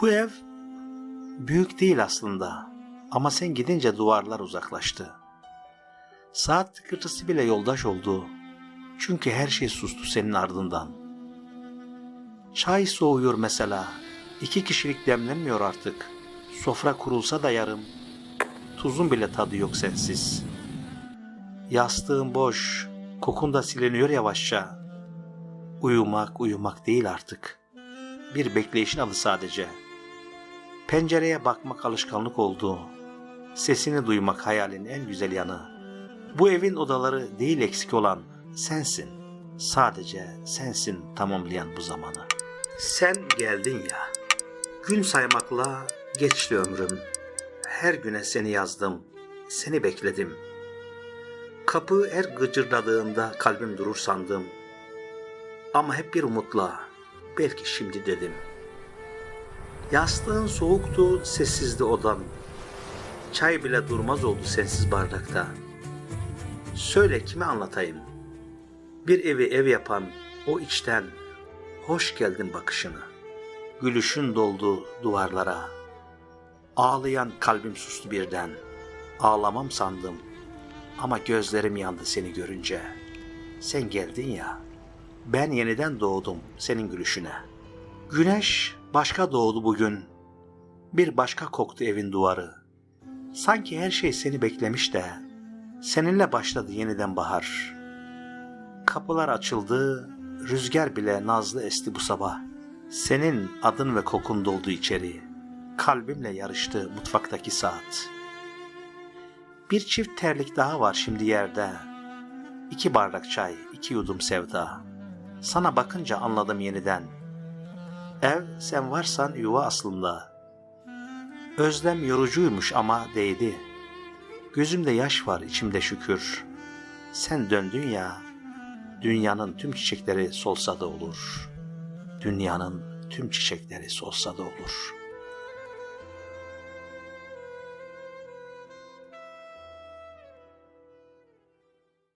Bu ev büyük değil aslında ama sen gidince duvarlar uzaklaştı. Saat tıkırtısı bile yoldaş oldu. Çünkü her şey sustu senin ardından. Çay soğuyor mesela. İki kişilik demlenmiyor artık. Sofra kurulsa da yarım. Tuzun bile tadı yok sensiz. Yastığın boş, kokun da siliniyor yavaşça. Uyumak uyumak değil artık. Bir bekleyişin adı sadece. Pencereye bakmak alışkanlık oldu. Sesini duymak hayalin en güzel yanı. Bu evin odaları değil eksik olan sensin. Sadece sensin tamamlayan bu zamanı. Sen geldin ya. Gün saymakla geçti ömrüm. Her güne seni yazdım. Seni bekledim. Kapı her gıcırdadığında kalbim durur sandım. Ama hep bir umutla belki şimdi dedim. Yastığın soğuktu, sessizdi odan. Çay bile durmaz oldu sensiz bardakta. Söyle kime anlatayım? Bir evi ev yapan o içten hoş geldin bakışını. Gülüşün doldu duvarlara. Ağlayan kalbim sustu birden. Ağlamam sandım ama gözlerim yandı seni görünce. Sen geldin ya. Ben yeniden doğdum senin gülüşüne. Güneş başka doğdu bugün. Bir başka koktu evin duvarı. Sanki her şey seni beklemiş de seninle başladı yeniden bahar. Kapılar açıldı, rüzgar bile nazlı esti bu sabah. Senin adın ve kokun doldu içeri. Kalbimle yarıştı mutfaktaki saat. Bir çift terlik daha var şimdi yerde. İki bardak çay, iki yudum sevda. Sana bakınca anladım yeniden. Ev sen varsan yuva aslında. Özlem yorucuymuş ama değdi. Gözümde yaş var, içimde şükür. Sen döndün ya, dünyanın tüm çiçekleri solsa da olur. Dünyanın tüm çiçekleri solsa da olur.''